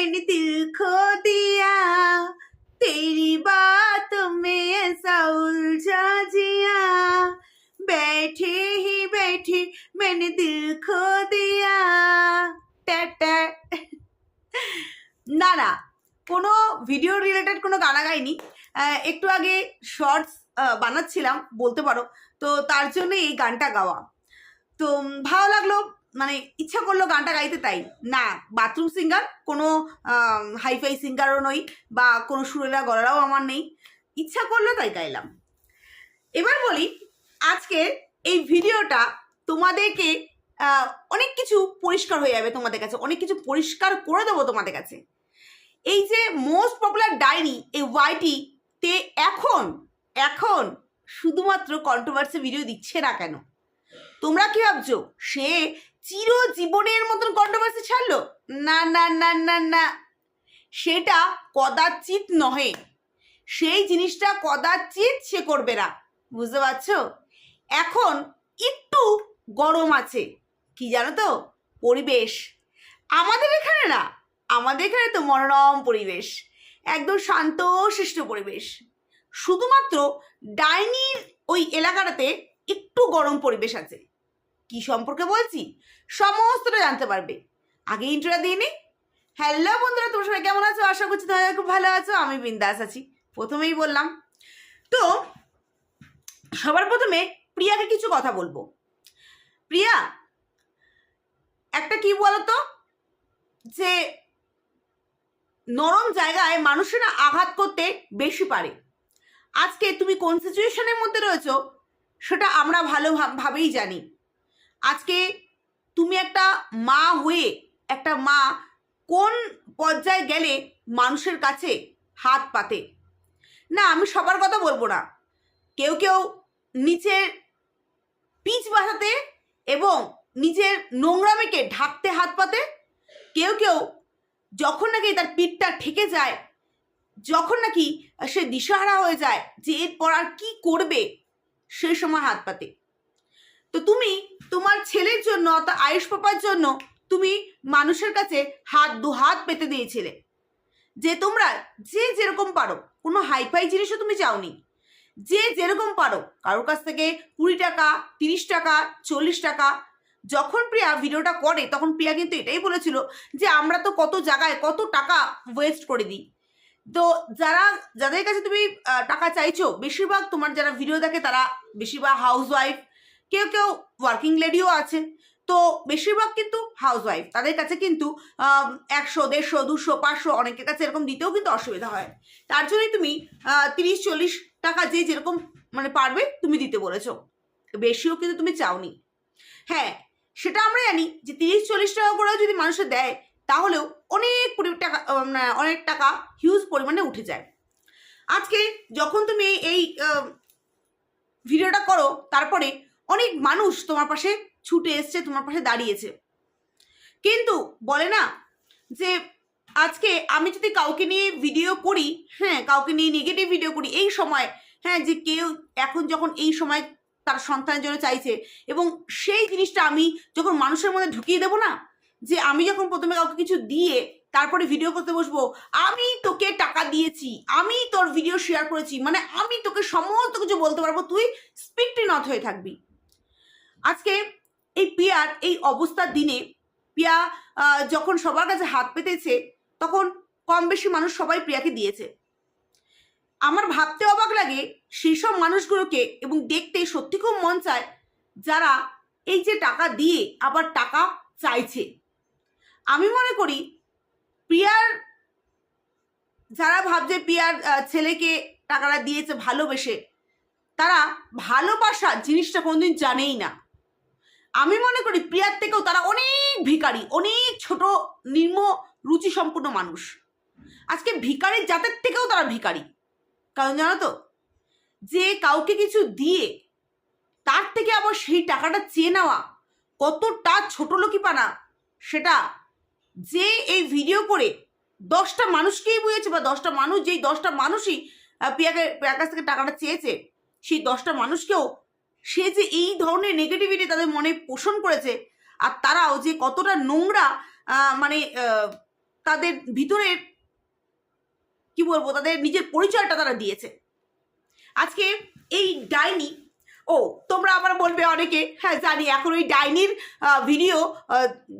मैंने दिल खो दिया तेरी बात में ऐसा उलझा जिया बैठे ही बैठे मैंने दिल खो दिया টাটা না না কোনো ভিডিও রিলেটেড কোনো গানা গাইনি আহ, একটু আগে শর্টস বানাচ্ছিলাম বলতে পারো তো তার জন্য এই গানটা গাওয়া তো উম, ভালো লাগলো মানে ইচ্ছা করল গানটা গাইতে তাই। না, বাথরুম সিঙ্গার কোনো হাইফাই সিঙ্গারও নই বা কোনো সুরেলা গলারাও আমার নেই। ইচ্ছা করল তাই গাইলাম। এবার বলি, আজকে এই ভিডিওটা তোমাদেরকে অনেক কিছু পরিষ্কার হয়ে যাবে তোমাদের কাছে, অনেক কিছু পরিষ্কার করে দেবো তোমাদের কাছে। এই যে মোস্ট পপুলার ডায়েরি এই ওয়াইটি তে এখন এখন শুধুমাত্র কন্ট্রোভার্সি ভিডিও দিচ্ছে না কেন? তোমরা কি ভাবছ, সে চিরজীবনের মতন কন্ট্রোভার্সি ছাড়লো? না না না না না। সেটা কদাচিৎ নহে। সেই জিনিসটা কদাচিৎ সে করবে না। বুঝতে পারছ? এখন একটু গরম আছে। কি জানো তো? পরিবেশ। আমাদের এখানে না, আমাদের এখানে তো মনোরম পরিবেশ। একদম শান্ত শিষ্ট পরিবেশ। শুধুমাত্র ডাইনির ওই এলাকাটাতে একটু গরম পরিবেশ আছে। কি সম্পর্কে বলছি? সমস্তটা জানতে পারবে। আগে ইন্ট্রোটা দিয়ে নি। হ্যালো বন্ধুরা, তোমরা সবাই কেমন আছো? আশা করছি তোমরা খুব ভালো আছো। আমি বিন্দাস আছি। প্রথমেই বললাম। তো, সবার প্রথমে প্রিয়াকে কিছু কথা বলব। প্রিয়া, একটা কি বলতো? যে নরম জায়গায় মানুষেরা আঘাত করতে বেশি পারে। আজকে তুমি কোন সিচুয়েশনের মধ্যে রয়েছো, সেটা আমরা ভালো ভাব- ভাবেই জানি। আজকে তুমি একটা মা হয়ে একটা মা কোন পর্যায়ে গেলে মানুষের কাছে হাত পাতে? না, আমি সবার কথা বলব না। কেউ কেউ নিচের পিচ বাঁধাতে এবং নিজের নোংরামিকে ঢাকতে হাত পাতে। কেউ কেউ যখন নাকি তার পিঠটা ঠেকে যায়, যখন নাকি সে দিশাহারা হয়ে যায় যে এরপর আর কি করবে সেই সময় হাত পাতে। তো তুমি তোমার ছেলের জন্য অর্থাৎ আয়ুষ পাপার জন্য তুমি মানুষের কাছে হাত দু হাত পেতে দিয়েছিলে। যে তোমরা যে যেরকম পারো, কোনো হাইফাই জিনিসও তুমি চাওনি। যে যেরকম পারো, কারোর কাছ থেকে কুড়ি টাকা, তিরিশ টাকা, চল্লিশ টাকা, যখন প্রিয়া ভিডিওটা করে, তখন প্রিয়া কিন্তু এটাই বলেছিল যে আমরা তো কত জায়গায় কত টাকা ওয়েস্ট করে দিই। তো যারা, যাদের কাছে তুমি টাকা চাইছো, বেশিরভাগ তোমার যারা ভিডিও দেখে তারা বেশিরভাগ হাউস ওয়াইফ কেউ কেউ ওয়ার্কিং লেডিও আছে। তো বেশিরভাগ কিন্তু হাউস ওয়াইফ তাদের কাছে কিন্তু একশো, দেড়শো, দুশো, পাঁচশো অনেকের কাছে এরকম দিতেও কিন্তু অসুবিধা হয়। তার জন্যই তুমি তিরিশ, চল্লিশ টাকা যে যেরকম মানে পারবে তুমি দিতে বলেছ। বেশিও কিন্তু তুমি চাওনি। হ্যাঁ সেটা আমরা জানি যে তিরিশ, চল্লিশ টাকা করেও যদি মানুষে দেয়, তাহলেও অনেক টাকা মানে অনেক টাকা হিউজ পরিমাণে উঠে যায়। আজকে যখন তুমি এই ভিডিওটা করো, তারপরে অনেক মানুষ তোমার পাশে ছুটে এসছে, তোমার পাশে দাঁড়িয়েছে। কিন্তু বলে না যে আজকে আমি যদি কাউকে নিয়ে ভিডিও করি হ্যাঁ কাউকে নিয়ে নেগেটিভ ভিডিও করি, এই সময় হ্যাঁ যে কেউ এখন যখন এই সময় তার সন্তানের জন্য চাইছে এবং সেই জিনিসটা আমি যখন মানুষের মধ্যে ঢুকিয়ে দেবো না, যে আমি যখন প্রথমে কাউকে কিছু দিয়ে তারপরে ভিডিও করতে বসবো, আমি তোকে টাকা দিয়েছি, আমি তোর ভিডিও শেয়ার করেছি মানে আমি তোকে সমস্ত কিছু বলতে পারব, তুই স্পিকটি নট হয়ে থাকবি। আজকে এই পিয়ার এই অবস্থার দিনে পিয়া যখন সবার কাছে হাত পেতেছে, তখন কম বেশি মানুষ সবাই প্রিয়াকে দিয়েছে। আমার ভাবতে অবাক লাগে সেই সব মানুষগুলোকে এবং দেখতে সত্যি খুব মন চায় যারা এই যে টাকা দিয়ে আবার টাকা চাইছে। আমি মনে করি প্রিয়ার যারা ভাবছে প্রিয়ার ছেলেকে টাকাটা দিয়েছে, ভালোবেসে, তারা ভালোবাসা জিনিসটা কোনোদিন জানেই না। আমি মনে করি প্রিয়ার থেকেও তারা অনেক ভিখারি অনেক ছোট নিম্ন রুচি সম্পূর্ণ মানুষ। আজকে ভিখারির জাতের থেকেও তারা ভিখারি। কারণ জানো তো যে কাউকে কিছু দিয়ে তার থেকে আবার সেই টাকাটা চেয়ে নেওয়া কতটা ছোট লোকিপানা সেটা যে এই ভিডিও করে দশটা মানুষকেই বুঝেছে বা দশটা মানুষ যেই দশটা মানুষই আহ, প্রিয়াকে প্রিয়ার কাছ থেকে টাকাটা চেয়েছে সেই দশটা মানুষকেও সে যে এই ধরনের নেগেটিভিটি তাদের মনে পোষণ করেছে আর তারাও যে কতটা নোংরা মানে তাদের ভিতরের কি বলব, তাদের নিজের পরিচয়টা তারা দিয়েছে। আজকে এই ডাইনি, ও, তোমরা আবার বলবে অনেকে হ্যাঁ জানি, এখন ওই ডাইনির ভিডিও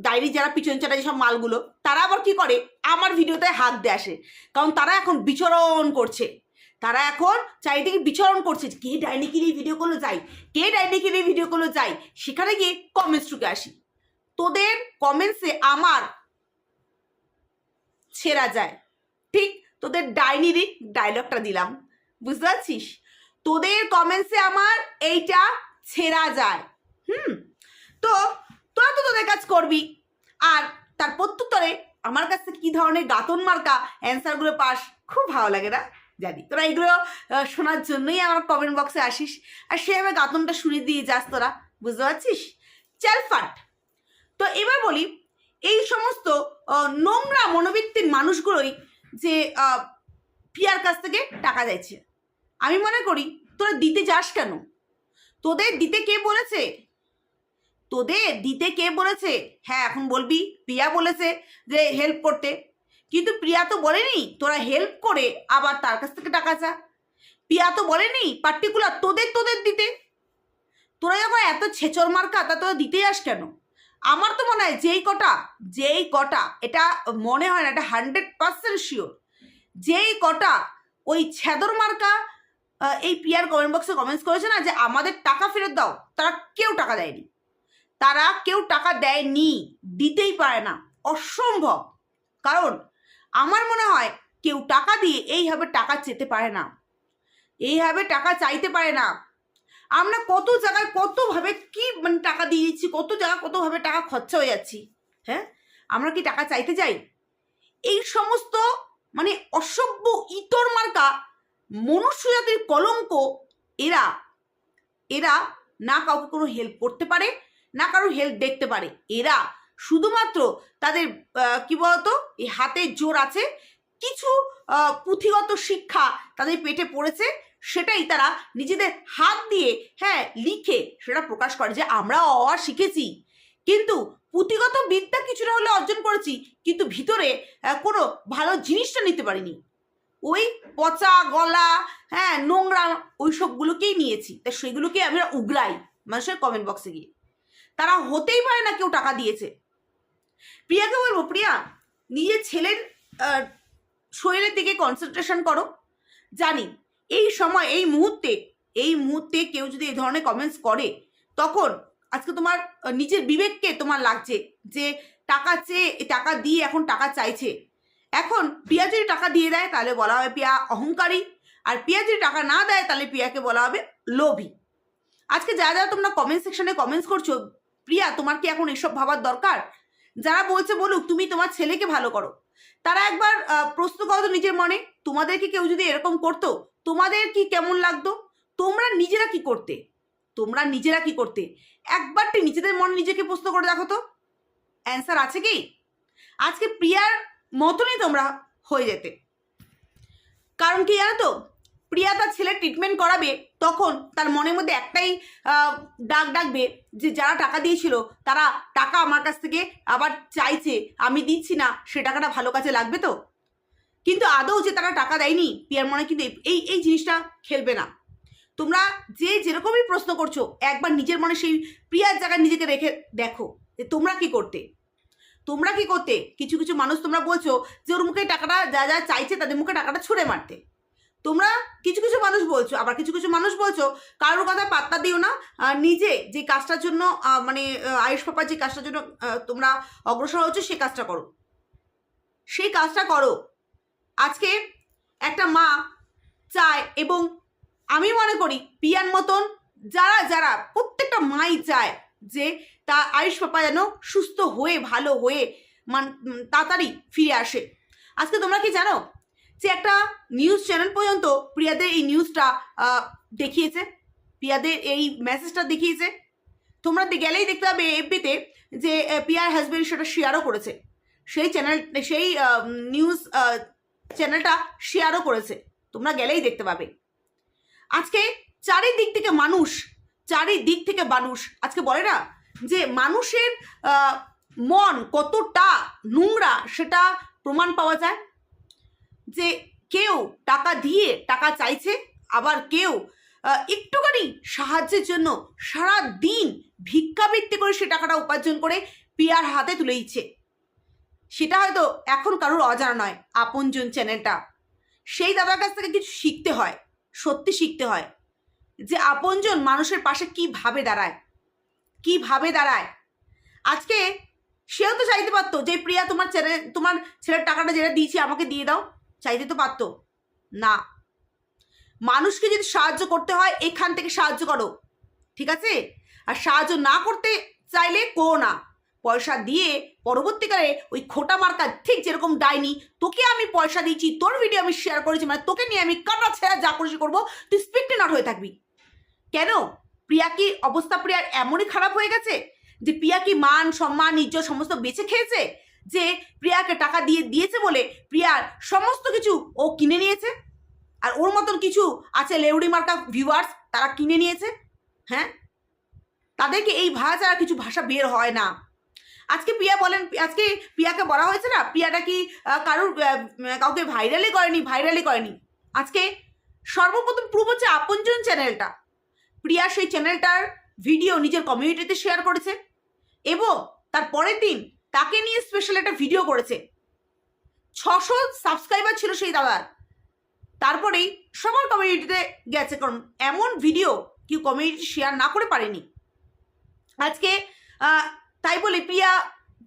ডাইনি যারা পিছন চাটা যেসব মালগুলো, তারা আবার কি করে? আমার ভিডিওতে হাত দিয়ে আসে। কারণ তারা এখন বিচরণ করছে। তারা এখন চারিদিকে বিচরণ করছে কে ডাইনিকে নিয়ে ভিডিও করল যাই কে ডাইনিকে নিয়ে ভিডিও করল যাই সেখানে গিয়ে কমেন্টস টুকে আসি। তোদের কমেন্টসে আমার ছেঁড়া যায়। ঠিক তোদের ডাইনিরই ডায়লগটা দিলাম। বুঝতে পারছিস? তোদের কমেন্টসে আমার এইটা ছেঁড়া যায়। হুম? তো তোরা তো তোদের কাজ করবি। আর তার প্রত্যুত্তরে আমার কাছে কী ধরনের গাতন মার্কা অ্যান্সারগুলো পাস। খুব ভালো লাগে না? জানি। তোরা এগুলো শোনার জন্যই আমার কমেন্ট বক্সে আসিস। আর সেভাবে গাতনটা শুনে দিয়ে যাস তোরা, বুঝতে পারছিস? চাল ফাট। তো এবার বলি, এই সমস্ত নোংরা মনোবৃত্তির মানুষগুলোই যে পিয়ার কাছ থেকে টাকা চাইছে। আমি মনে করি, তোরা দিতে যাস কেন? তোদের দিতে কে বলেছে? তোদের দিতে কে বলেছে? হ্যাঁ এখন বলবি, প্রিয়া বলেছে যে হেল্প করতে। কিন্তু প্রিয়া তো বলেনি তোরা হেল্প করে আবার তার কাছ থেকে টাকা চা। প্রিয়া তো বলেনি পার্টিকুলার তোদের তোদের দিতে। তোরা যখন এত ছেচর মার্কা তা তোরা দিতেই আস কেন? আমার তো মনে হয় যেই কটা যেই কটা, এটা মনে হয় না, এটা হান্ড্রেড পার্সেন্ট শিওর যেই কটা ওই ছেদর মার্কা এই পিয়ার কমেন্ট বক্সে কমেন্টস করেছে না যে আমাদের টাকা ফেরত দাও, তারা কেউ টাকা দেয়নি। তারা কেউ টাকা দেয়নি, দিতেই পারে না। অসম্ভব। কারণ আমার মনে হয় কেউ টাকা দিয়ে এইভাবে টাকা চেতে পারে না। এইভাবে টাকা চাইতে পারে না। আমরা কত জায়গায় কতভাবে কি মানে টাকা দিয়ে দিচ্ছি কত জায়গায় কতভাবে টাকা খরচা হয়ে যাচ্ছি হ্যাঁ? আমরা কি টাকা চাইতে যাই এই সমস্ত মানে অসভ্য ইতর মার্কা মনুষ্য জাতির কলঙ্ক, এরা এরা না কাউকে কোনো হেল্প করতে পারে, না কারোর হেল্প দেখতে পারে। এরা শুধুমাত্র তাদের কি বলতো, এই হাতের জোর আছে, কিছু পুঁথিগত শিক্ষা তাদের পেটে পড়েছে, সেটাই তারা নিজেদের হাত দিয়ে হ্যাঁ লিখে সেটা প্রকাশ করে যে আমরা অ শিখেছি। কিন্তু পুঁথিগত বিদ্যা কিছুটা হলে অর্জন করেছি, কিন্তু ভিতরে কোনো ভালো জিনিসটা নিতে পারিনি। ওই পচা গলা হ্যাঁ নোংরা ওই সবগুলোকেই নিয়েছি, তা সেগুলোকে আমরা উগলাই মানুষের কমেন্ট বক্সে গিয়ে। তারা হতেই পারে না কেউ টাকা দিয়েছে। প্রিয়াকে বলব? প্রিয়া, নিজের ছেলের শরীরের দিকে কনসেন্ট্রেশন করো। জানি, এই সময়, এই মুহূর্তে এই মুহূর্তে কেউ যদি এই ধরনের কমেন্টস করে, তখন আজকে তোমার নিজের বিবেককে তোমার লাগছে যে টাকা চেয়ে, টাকা দিয়ে এখন টাকা চাইছে। এখন পিয়া যদি টাকা দিয়ে দেয়, তাহলে বলা হবে পিয়া অহংকারী। আর পিয়া যদি টাকা না দেয়, তাহলে পিয়াকে বলা হবে লোভী। আজকে যা যা তোমরা কমেন্ট সেকশনে কমেন্টস করছ, প্রিয়া, তোমার কি এখন এসব ভাবার দরকার? যারা বলছে বলুক, তুমি তোমার ছেলেকে ভালো করো। তারা একবার প্রশ্ন করো নিজের মনে তোমাদেরকে কেউ যদি এরকম করতো? তোমাদের কি কেমন লাগতো? তোমরা নিজেরা কি করতে? তোমরা নিজেরা কি করতে? একবারটি নিজেদের মনে নিজেকে প্রশ্ন করে দেখো তো। অ্যান্সার আছে কি? আজকে প্রিয়ার মতনই তোমরা হয়ে যেতে। কারণ কি জানো তো? প্রিয়া তার ছেলে ট্রিটমেন্ট করাবে, তখন তার মনের মধ্যে একটাই ডাক ডাকবে যে যারা টাকা দিয়েছিল, তারা টাকা আমার কাছ থেকে আবার চাইছে, আমি দিচ্ছি না, সে টাকাটা ভালো কাজে লাগবে তো? কিন্তু আদৌ যে তারা টাকা দেয়নি, প্রিয়ার মনে কিন্তু এই এই জিনিসটা খেলবে না। তোমরা যে যেরকমই প্রশ্ন করছ, একবার নিজের মনে সেই প্রিয়ার জায়গায় নিজেকে রেখে দেখো যে তোমরা কি করতে। তোমরা কি করতে? কিছু কিছু মানুষ তোমরা বলছো যে ওর মুখে টাকাটা, যা যা চাইছে তাদের মুখে টাকাটা ছুঁড়ে মারতে। তোমরা কিছু কিছু মানুষ বলছো, আবার কিছু কিছু মানুষ বলছো, কারোর কথা পাত্তা দিও না। নিজে যে কাজটার জন্য মানে আয়ুষ পাপার যে কাজটার জন্য তোমরা অগ্রসর হচ্ছ সেই কাজটা করো। সেই কাজটা করো। আজকে একটা মা চায় এবং আমি মনে করি, পিয়ার মতন যারা যারা প্রত্যেকটা মাই চায় যে তা আয়ুষ পাপা যেন সুস্থ হয়ে, ভালো হয়ে, মান তাড়াতাড়ি ফিরে আসে। আজকে তোমরা কি জানো? যে একটা নিউজ চ্যানেল পর্যন্ত প্রিয়াদের এই নিউজটা দেখিয়েছে। প্রিয়াদের এই মেসেজটা দেখিয়েছে। তোমরা গেলেই দেখতে পাবে এফবিতে যে আহ, পিয়ার হাজবেন্ড সেটা শেয়ারও করেছে। সেই চ্যানেল সেই নিউজ চ্যানেলটা শেয়ারও করেছে। তোমরা গেলেই দেখতে পাবে। আজকে চারিদিক থেকে মানুষ চারিদিক থেকে মানুষ আজকে বলে না যে মানুষের মন কতটা নোংরা সেটা প্রমাণ পাওয়া যায়। যে কেউ টাকা দিয়ে টাকা চাইছে, আবার কেউ একটুখানি সাহায্যের জন্য সারা দিন ভিক্ষাবৃত্তি করে সে টাকাটা উপার্জন করে পিয়ার হাতে তুলে দিচ্ছে। সেটা হয়তো এখন কারোর অজানা নয়, আপনজন চ্যানেলটা। সেই দাদার কাছ থেকে কিছু শিখতে হয়, সত্যি শিখতে হয়, যে আপনজন মানুষের পাশে কীভাবে দাঁড়ায় কীভাবে দাঁড়ায়। আজকে সেও তো চাইতে পারতো যে, প্রিয়া, তোমার ছেলে তোমার ছেলের টাকাটা যেটা দিয়েছি, আমাকে দিয়ে দাও। চাইতে তো পারতো। না। মানুষকে যদি সাহায্য করতে হয়, এখান থেকে সাহায্য করো। ঠিক আছে? আর সাহায্য না করতে চাইলে করো না। পয়সা দিয়ে পরবর্তীকালে ওই খোটা মার্কা ঠিক যেরকম ডাইনি, তোকে আমি পয়সা দিয়েছি, তোর ভিডিও আমি শেয়ার করেছি মানে তোকে নিয়ে আমি কাটা ছেঁড়া যা খুশি করব, তুই স্পিকটে নট হয়ে থাকবি। কেন? প্রিয়া কি অবস্থা প্রিয়ার এমনই খারাপ হয়ে গেছে যে, প্রিয়া কি মান, সম্মান, ইজ্জত সমস্ত বেঁচে খেয়েছে? যে প্রিয়াকে টাকা দিয়ে দিয়েছে বলে প্রিয়ার সমস্ত কিছু ও কিনে নিয়েছে। আর ওর মতন কিছু আছে লেউড়ি মার্কা ভিউয়ার্স তারা কিনে নিয়েছে। হ্যাঁ? তাদেরকে এই ভাষা ছাড়া কিছু ভাষা বের হয় না। আজকে প্রিয়া বলেন, আজকে প্রিয়াকে বলা হয়েছে না প্রিয়াটা কি কারুর কাউকে ভাইরালই করেনি ভাইরালই করেনি। আজকে সর্বপ্রথম প্রুভ হচ্ছে আপনজন চ্যানেলটা। প্রিয়া সেই চ্যানেলটার ভিডিও নিজের কমিউনিটিতে শেয়ার করেছে। এবং তার পরের দিন তাকে নিয়ে স্পেশাল একটা ভিডিও করেছে। ছশো সাবস্ক্রাইবার ছিল সেই দাদার। তারপরেই সবার কমিউনিটিতে গেছে, কারণ এমন ভিডিও কেউ কমিউনিটি শেয়ার না করে পারেনি। আজকে তাই বলে প্রিয়া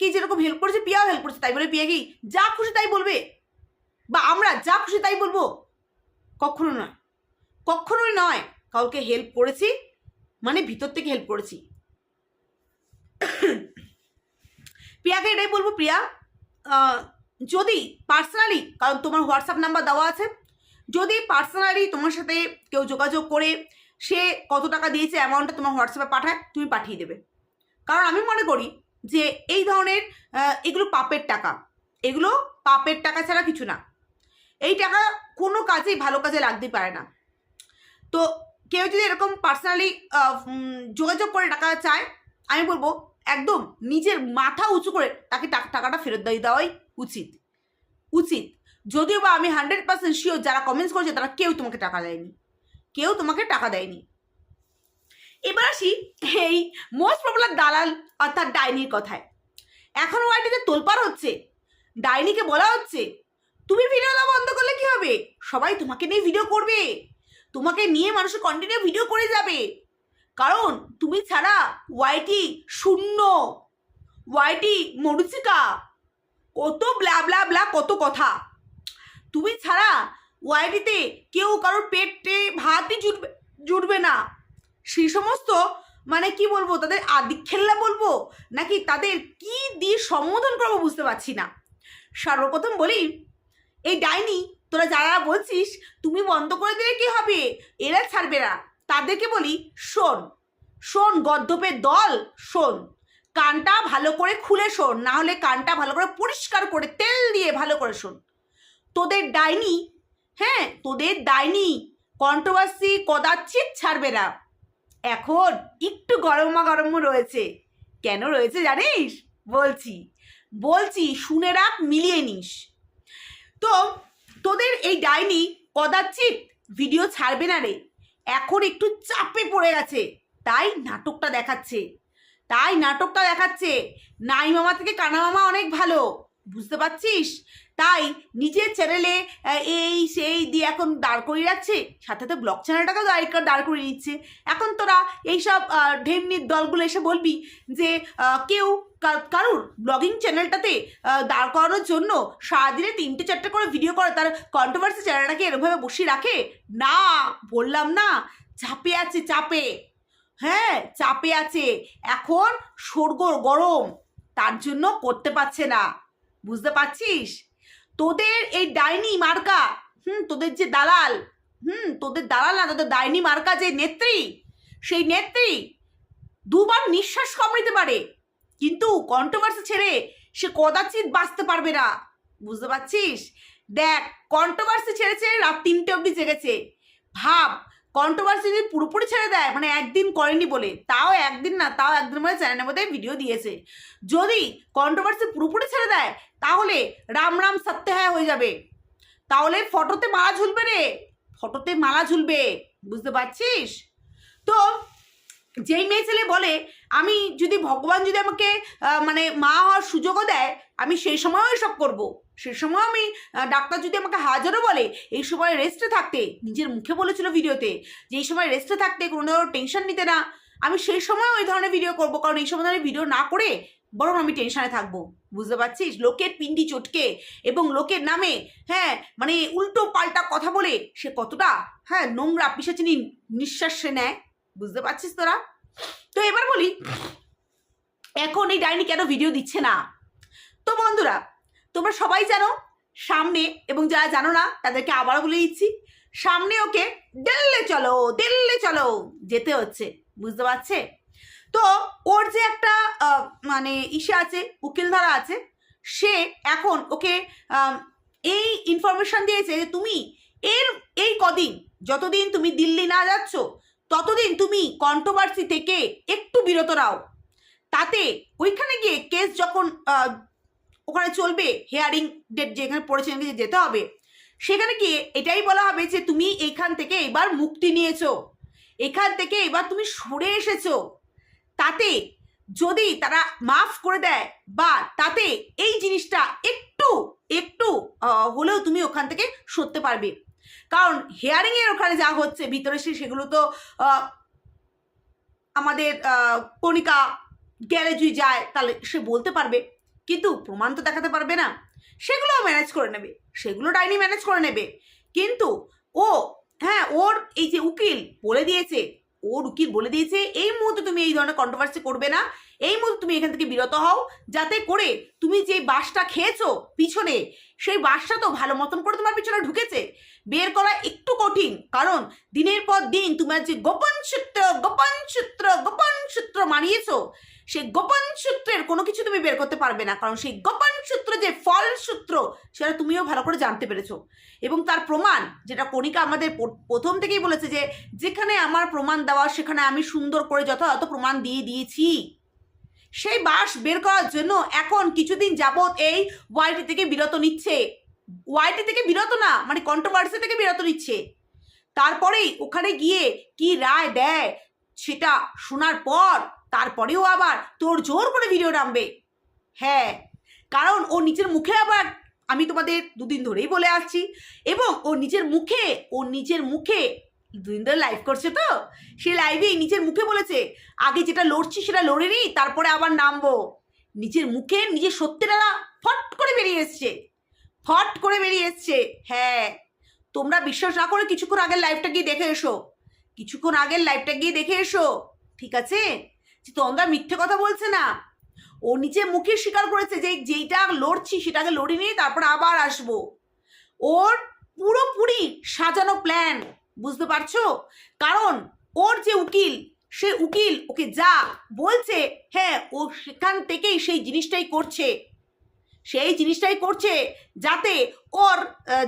কি যেরকম হেল্প করেছে প্রিয়াও হেল্প করেছে। তাই বলে প্রিয়া কি, যা খুশি তাই বলবে? বা আমরা যা খুশি তাই বলব? কখনো নয়। কখনোই নয় কাউকে হেল্প করেছি মানে ভিতর থেকে হেল্প করেছি। প্রিয়াকে এটাই বলব, প্রিয়া যদি পার্সোনালি কারণ তোমার হোয়াটসঅ্যাপ নাম্বার দেওয়া আছে, যদি পার্সোনালি তোমার সাথে কেউ যোগাযোগ করে, সে কত টাকা দিয়েছে অ্যামাউন্টটা তোমার হোয়াটসঅ্যাপে পাঠায়, তুমি পাঠিয়ে দেবে। কারণ আমি মনে করি যে এই ধরনের এগুলো পাপের টাকা। এগুলো পাপের টাকা ছাড়া কিছু না। এই টাকা কোনো কাজেই ভালো কাজে লাগতে পারে না। তো কেউ যদি এরকম পার্সোনালি যোগাযোগ করে টাকা চায়, আমি বলব একদম নিজের মাথা উঁচু করে তাকে টাকাটা ফেরত দিয়ে দেওয়াই উচিত। উচিত। যদিও বা আমি হান্ড্রেড পার্সেন্ট শিওর যারা কমেন্টস করেছে তারা কেউ তোমাকে টাকা দেয়নি। কেউ তোমাকে টাকা দেয়নি। এবার আসি এই মোস্ট পপুলার দালাল অর্থাৎ ডাইনির কথায়। এখন ওয়াইটিতে তোলপাড় হচ্ছে। ডাইনিকে বলা হচ্ছে, তুমি ভিডিও দেওয়া বন্ধ করলে কি হবে? সবাই তোমাকে নিয়ে ভিডিও করবে। তোমাকে নিয়ে মানুষের কন্টিনিউ ভিডিও করে যাবে। কারণ তুমি ছাড়া ওয়াইটি শূন্য ওয়াইটি মরুচিকা, কত ব্লা ব্লা ব্লা কত কথা। তুমি ছাড়া ওয়াইটিতে কেউ কারোর পেটে ভাতই জুটবে জুটবে না। সেই সমস্ত মানে কি বলব, তাদের আদি খেল্লা বলব, নাকি তাদের কি দিয়ে সম্বোধন করব বুঝতে পারছি না। সর্বপ্রথম বলি, এই ডাইনি, তোরা যারা বলছিস, তুমি বন্ধ করে দিলে কি হবে? এরা ছাড়বে না। তাদেরকে বলি শোন। শোন, গদ্যপের দল, শোন। কানটা ভালো করে খুলে শোন, না হলে কানটা ভালো করে পরিষ্কার করে তেল দিয়ে ভালো করে শোন। তোদের ডাইনি হ্যাঁ তোদের ডাইনি কন্ট্রোভার্সি কদাচিৎ ছাড়বে না। এখন একটু গরমা গরম রয়েছে। কেন রয়েছে জানিস? বলছি বলছি শুনে রাখ, মিলিয়ে নিস। তো তোদের এই ডাইনি কদাচিৎ ভিডিও ছাড়বে না রে। এখন একটু চাপে পড়ে গেছে। তাই নাটকটা দেখাচ্ছে। তাই নাটকটা দেখাচ্ছে। নাই মামা থেকে কানা মামা অনেক ভালো। বুঝতে পারছিস? তাই নিজের চ্যানেলে এই সেই দিয়ে এখন দাঁড় করিয়ে রাখছে। সাথে সাথে ব্লগ চ্যানেলটাকেও দাঁড় দাঁড় করিয়ে নিচ্ছে। এখন তোরা এইসব ঢেমনির দলগুলো এসে বলবি যে কেউ কারুর ব্লগিং চ্যানেলটাতে দাঁড় করানোর জন্য সারাদিনে তিনটে চারটে করে ভিডিও করে, তার কন্ট্রোভার্সি চ্যানেলটাকে এরকমভাবে বসিয়ে রাখে? না, বললাম না। চাপে আছে, চাপে। হ্যাঁ চাপে আছে। এখন সরগোর গরম। তার জন্য করতে পারছে না। বুঝতে পারছিস? তোদের এই ডাইনি মার্কা, হুম, তোদের যে দালাল, হুম, তোদের দালাল না, তোদের ডাইনি মার্কা যে নেত্রী, সেই নেত্রী দুবার নিঃশ্বাস কম নিতে পারে। কিন্তু কন্ট্রোভার্সি ছেড়ে সে কদাচিৎ বাঁচতে পারবে না। বুঝতে পারছিস? দেখ কন্ট্রোভার্সি ছেড়েছে, রাত তিনটে অবধি জেগেছে। ভাব কন্ট্রোভার্সি যদি পুরোপুরি ছেড়ে দেয় মানে একদিন করেনি বলে, তাও একদিন না, তাও একদিন মানে চ্যানেলের মধ্যে ভিডিও দিয়েছে। যদি কন্ট্রোভার্সি পুরোপুরি ছেড়ে দেয়, তাহলে রাম রাম সত্য হ্যাঁ হয়ে যাবে। তাহলে ফটোতে মালা ঝুলবে রে। ফটোতে মালা ঝুলবে। বুঝতে পারছিস? তো যেই মেয়ে ছেলে বলে, আমি যদি ভগবান যদি আমাকে মানে মা হওয়ার সুযোগও দেয়, আমি সেই সময়ও এসব করব। সেই সময় আমি ডাক্তার যদি আমাকে হাজারও বলে, এই সময় রেস্টে থাকতে, নিজের মুখে বলেছিল ভিডিওতে, যে এই সময় রেস্টে থাকতে কোনো ধরনের টেনশন নিতে না, আমি সেই সময় ওই ধরনের ভিডিও করব। কারণ এই সময় ভিডিও না করে, বরং আমি টেনশনে থাকব। বুঝতে পারছিস? লোকের পিন্ডি চটকে এবং লোকের নামে হ্যাঁ মানে উল্টো পাল্টা কথা বলে, সে কতটা হ্যাঁ নোংরা, পিসাচিনি নিঃশ্বাস সে নেয়। বুঝতে পারছিস তোরা? তো এবার বলি, এখন এই ডাইনি কেন ভিডিও দিচ্ছে না? তো বন্ধুরা, তোমরা সবাই জানো, সামনে এবং যারা জানো না, তাদেরকে আবারও বলে দিচ্ছি, সামনে ওকে দিল্লি চলো দিল্লি চলো যেতে হচ্ছে, বুঝতে পারছে? তো ওর যে একটা মানে ইসে আছে, উকিলধারা আছে, সে এখন ওকে এই ইনফরমেশন দিয়েছে যে তুমি এর, এই কদিন, যতদিন তুমি দিল্লি না যাচ্ছ ততদিন তুমি কন্ট্রোভার্সি থেকে একটু বিরত রাও। তাতে ওইখানে গিয়ে কেস যখন ওখানে চলবে হেয়ারিং ডেট যেখানে পড়েছে যে যেতে হবে। সেখানে গিয়ে এটাই বলা হবে যে তুমি এইখান থেকে এবার মুক্তি নিয়েছো। এখান থেকে এবার তুমি সরে এসেছ। তাতে যদি তারা মাফ করে দেয় বা তাতে এই জিনিসটা একটু একটু হলেও তুমি ওখান থেকে সরতে পারবে। কারণ হেয়ারিং এর ওখানে যা হচ্ছে, ভিতরে সে সেগুলো তো আমাদের কণিকা গ্যারেজুই যায়, তাহলে সে বলতে পারবে। কিন্তু প্রমাণ তো দেখাতে পারবে না। সেগুলোও ম্যানেজ করে নেবে। সেগুলো ডাইনি ম্যানেজ করে নেবে। কিন্তু ও হ্যাঁ ওর এই যে উকিল বলে দিয়েছে, ওর উকিল বলে দিয়েছে, এই মুহূর্তে তুমি এই ধরনের কন্ট্রোভার্সি করবে না। এই মুহূর্তে তুমি এখান থেকে বিরত হও, যাতে করে তুমি যে বাসটা খেয়েছো পিছনে, সেই বাসটা তো ভালো মতন করে তোমার পিছনে ঢুকেছে। বের করা একটু কঠিন, কারণ দিনের পর দিন তোমার যে গোপন সূত্র গোপন সূত্র গোপন সূত্র মানিয়েছো, সেই গোপন সূত্রের কোনো কিছু তুমি বের করতে পারবে না, কারণ সেই গোপন সূত্র যে ফল সূত্র, সেটা তুমিও ভালো করে জানতে পেরেছ। এবং তার প্রমাণ, যেটা কণিকা আমাদের প্রথম থেকেই বলেছে যে, যেখানে আমার প্রমাণ দেওয়া, সেখানে আমি সুন্দর করে যথাযথ প্রমাণ দিয়ে দিয়েছি। সেই বাস বের করার জন্য এখন কিছুদিন যাবৎ এই ওয়াইটি থেকে বিরত নিচ্ছে। ওয়াইটি থেকে বিরত না মানে কন্ট্রোভার্সি থেকে বিরত নিচ্ছে। তারপরেই ওখানে গিয়ে কি রায় দেয় সেটা শোনার পর তারপরেও আবার তোর জোর করে ভিডিও নামবে। হ্যাঁ কারণ ও নিজের মুখে আবার আমি তোমাদের দুদিন ধরেই বলে আসছি, এবং ও নিজের মুখে, ও নিজের মুখে দুদিন ধরে লাইভ করছে তো? সে লাইভেই নিজের মুখে বলেছে, আগে যেটা লড়ছি সেটা লড়ে নিই তারপরে আবার নামবো। নিজের মুখে নিজের সত্যিটা ফট করে বেরিয়ে এসছে। ফট করে বেরিয়ে এসছে। হ্যাঁ তোমরা বিশ্বাস না করে কিছুক্ষণ আগের লাইভটা গিয়ে দেখে এসো। কিছুক্ষণ আগের লাইভটা গিয়ে দেখে এসো, ঠিক আছে? যে তোমরা মিথ্যে কথা বলছে না। ও নিচে মুখে স্বীকার করেছে যে যেইটা লড়ছি সেটাকে লড়ি নিয়ে তারপর আবার আসব। ওর পুরোপুরি সাজানো প্ল্যান বুঝতে পারছ? কারণ ওর যে উকিল, সে উকিল ওকে যা বলছে হ্যাঁ ও সেখান থেকেই সেই জিনিসটাই করছে। সেই জিনিসটাই করছে যাতে ওর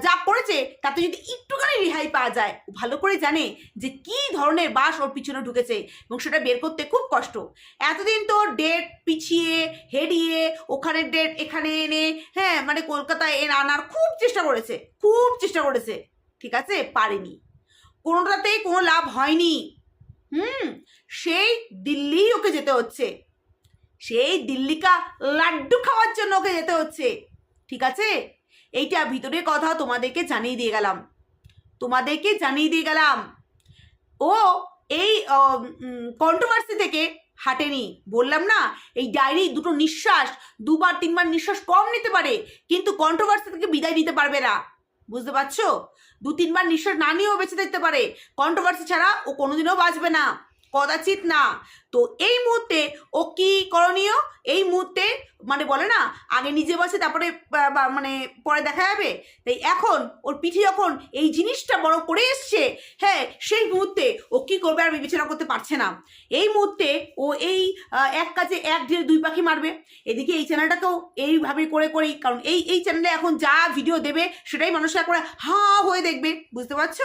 যা করেছে, তাতে যদি একটুখানি রেহাই পাওয়া যায়। ভালো করে জানে যে কি ধরনের বাস ওর পিছনে ঢুকেছে এবং সেটা বের করতে খুব কষ্ট। এতদিন তো ডেট পিছিয়ে, হেরিয়ে, ওখানে ডেট এখানে এনে হ্যাঁ মানে কলকাতায় এনে আনার খুব চেষ্টা করেছে, খুব চেষ্টা করেছে। ঠিক আছে? পারেনি। কোনোটাতেই কোনো লাভ হয়নি। হুম, সেই দিল্লি ওকে যেতে হচ্ছে। সেই দিল্লিকা লাড্ডু খাওয়ার জন্য ওকে যেতে হচ্ছে। ঠিক আছে? এইটা ভিতরের কথা তোমাদেরকে জানিয়ে দিয়ে গেলাম। তোমাদেরকে জানিয়ে দিয়ে গেলাম। ও এই কন্ট্রোভার্সি থেকে হাঁটেনি। বললাম না, এই ডায়েরি দুটো নিঃশ্বাস, দুবার তিনবার নিঃশ্বাস কম নিতে পারে, কিন্তু কন্ট্রোভার্সি থেকে বিদায় নিতে পারবে না। বুঝতে পারছ? দু তিনবার নিঃশ্বাস না বেঁচে দেখতে পারে। কন্ট্রোভার্সি ছাড়া ও কোনোদিনও বাঁচবে না। কদাচিৎ না। তো এই মুহূর্তে ও কি করণীয়? এই মুহূর্তে মানে বলে না, আগে নিজে বসে তারপরে মানে পরে দেখা যাবে? তাই এখন ওর পিঠে যখন এই জিনিসটা বড় করে এসছে হ্যাঁ সেই মুহূর্তে ও কি করবে আর বিবেচনা করতে পারছে না। এই মুহূর্তে ও এই এক কাজে এক ঢের দুই পাখি মারবে। এদিকে এই চ্যানেলটাকেও এইভাবে করে, করেই, কারণ এই এই চ্যানেলে এখন যা ভিডিও দেবে সেটাই মানুষ করে হা হয়ে দেখবে, বুঝতে পারছ?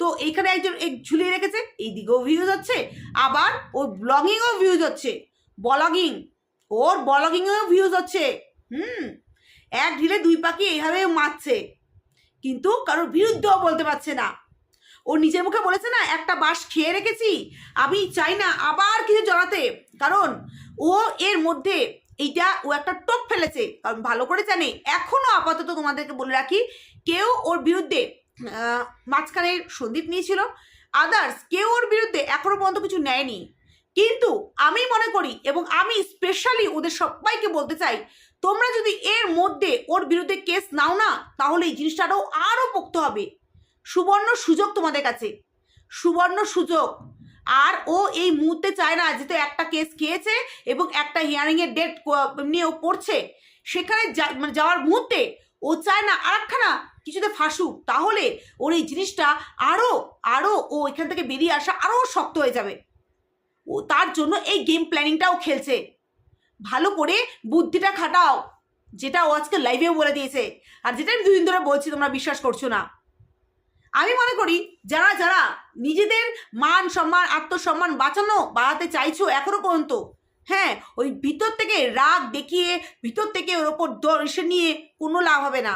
তো এইখানে একজন এক ঝুলিয়ে রেখেছে এই দিকেও ভিউজ হচ্ছে। আবার ওর ব্লগিংও ভিউজ হচ্ছে। ব্লগিং, ওর ব্লগিংয়েও ভিউজ হচ্ছে। হুম, এক ঢিলে দুই পাখি এইভাবে মারছে। কিন্তু কারোর বিরুদ্ধেও বলতে পারছে না। ও নিজের মুখে বলেছে না, একটা বাঁশ খেয়ে রেখেছি, আমি চাই না আবার কিছু জড়াতে। কারণ ও এর মধ্যে এইটা ও একটা টোপ ফেলেছে। কারণ ভালো করে জানে এখনও আপাতত তোমাদেরকে বলে রাখি, কেউ ওর বিরুদ্ধে মাঝখানে সন্দীপ নিয়েছিল। আদার্স কেউ ওর বিরুদ্ধে এখনও পর্যন্ত কিছু নেয়নি। কিন্তু আমি মনে করি এবং আমি স্পেশালি ওদের সবাইকে বলতে চাই, তোমরা যদি এর মধ্যে ওর বিরুদ্ধে কেস নাও না, তাহলে এই জিনিসটা আরও পোক্ত হবে। সুবর্ণ সুযোগ তোমাদের কাছে। সুবর্ণ সুযোগ। আর ও এই মুহূর্তে চায় না যেহেতু একটা কেস খেয়েছে এবং একটা হিয়ারিংয়ের ডেট নিয়ে ও পড়ছে সেখানে যা- মানে যাওয়ার মুহূর্তে ও চায় না আর একখানা কিছুতে ফাঁসুক, তাহলে ওর এই জিনিসটা আরও আরও ও এখান থেকে বেরিয়ে আসা আরও শক্ত হয়ে যাবে। ও তার জন্য এই গেম প্ল্যানিংটাও খেলছে। ভালো করে বুদ্ধিটা খাটাও, যেটা ও আজকে লাইভেও বলে দিয়েছে। আর যেটা আমি দুদিন ধরে বলছি, তোমরা বিশ্বাস করছ না। আমি মনে করি, যারা যারা নিজেদের মান সম্মান, আত্মসম্মান বাঁচানো, বাড়াতে চাইছো এখনও পর্যন্ত হ্যাঁ ওই ভিতর থেকে রাগ দেখিয়ে, ভিতর থেকে ওর ওপর দর্শে নিয়ে কোনো লাভ হবে না।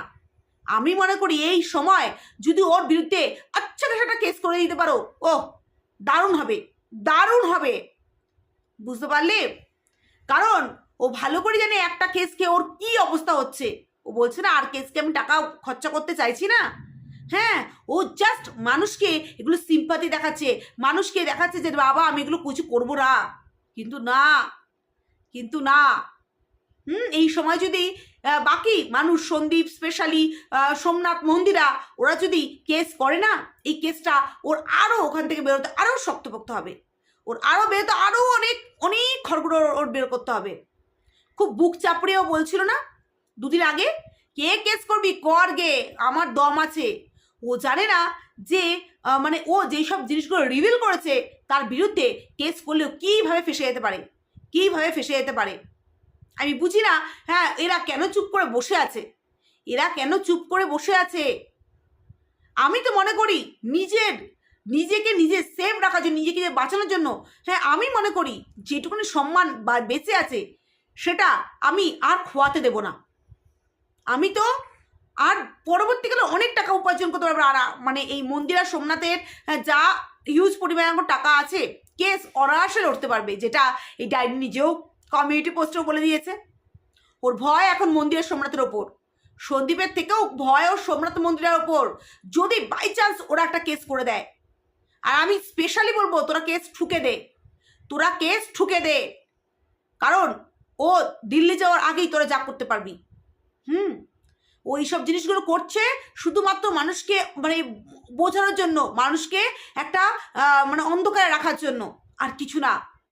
আমি মনে করি এই সময় যদি ওর বিরুদ্ধে আচ্ছা একটা কেস করে দিতে পারো ও দারুণ হবে। দারুণ হবে। বুঝতে পারলে? কারণ ও ভালো করে জানে একটা কেসকে ওর কি অবস্থা হচ্ছে। ও বলছে, না, আর কেসকে আমি টাকা খরচা করতে চাইছি না। হ্যাঁ ও জাস্ট মানুষকে এগুলো সিম্পাতি দেখাচ্ছে। মানুষকে দেখাচ্ছে যে, বাবা, আমি এগুলো কিছু করব না। কিন্তু না কিন্তু না। হুম, এই সময় যদি বাকি মানুষ, সন্দীপ স্পেশালি সোমনাথ, মন্দিরা, ওরা যদি কেস করে না, এই কেসটা ওর আরও ওখান থেকে বেরোতে আরও শক্তপোক্ত হবে। ওর আরও বেরোতে আরও অনেক অনেক খড়গুড়ো ওর- বের করতে হবে। খুব বুক চাপড়েও বলছিল না? দুদিন আগে? কে কেস করবি? কর গে, আমার দম আছে। ও জানে না যে মানে ও যেই সব জিনিসগুলো রিভিল করেছে, তার বিরুদ্ধে কেস করলেও কীভাবে ফেসে যেতে পারে? কীভাবে ফেসে যেতে পারে? আমি বুঝি না হ্যাঁ এরা কেন চুপ করে বসে আছে? এরা কেন চুপ করে বসে আছে? আমি তো মনে করি নিজের নিজেকে নিজে সেফ রাখার জন্য নিজেকে নিজে বাঁচানোর জন্য হ্যাঁ আমি মনে করি যেটুকুনি সম্মান বা বেঁচে আছে সেটা আমি আর খোয়াতে দেব না। আমি তো আর পরবর্তীকালে অনেক টাকা উপার্জন করতে পারব আর মানে এই মন্দিরা সোমনাথের হ্যাঁ, যা হিউজ পরিমাণ টাকা আছে কেস অনায়াসে লড়তে পারবে যেটা এই ডায়েরি নিজেও কমিউনিটি পোস্টেও বলে দিয়েছে। ওর ভয় এখন মন্দিরের সোমনাথের ওপর। সন্দীপের থেকেও ভয় ও সোমনাথ মন্দিরের ওপর। যদি বাই চান্স ওরা একটা কেস করে দেয়। আর আমি স্পেশালি বলব, তোরা কেস ঠুকে দে। তোরা কেস ঠুকে দে। কারণ ও দিল্লি যাওয়ার আগেই তোরা যা করতে পারবি। হুম? ও এইসব জিনিসগুলো করছে শুধুমাত্র মানুষকে মানে বোঝানোর জন্য, মানুষকে একটা মানে অন্ধকারে রাখার জন্য। আর কিছু না।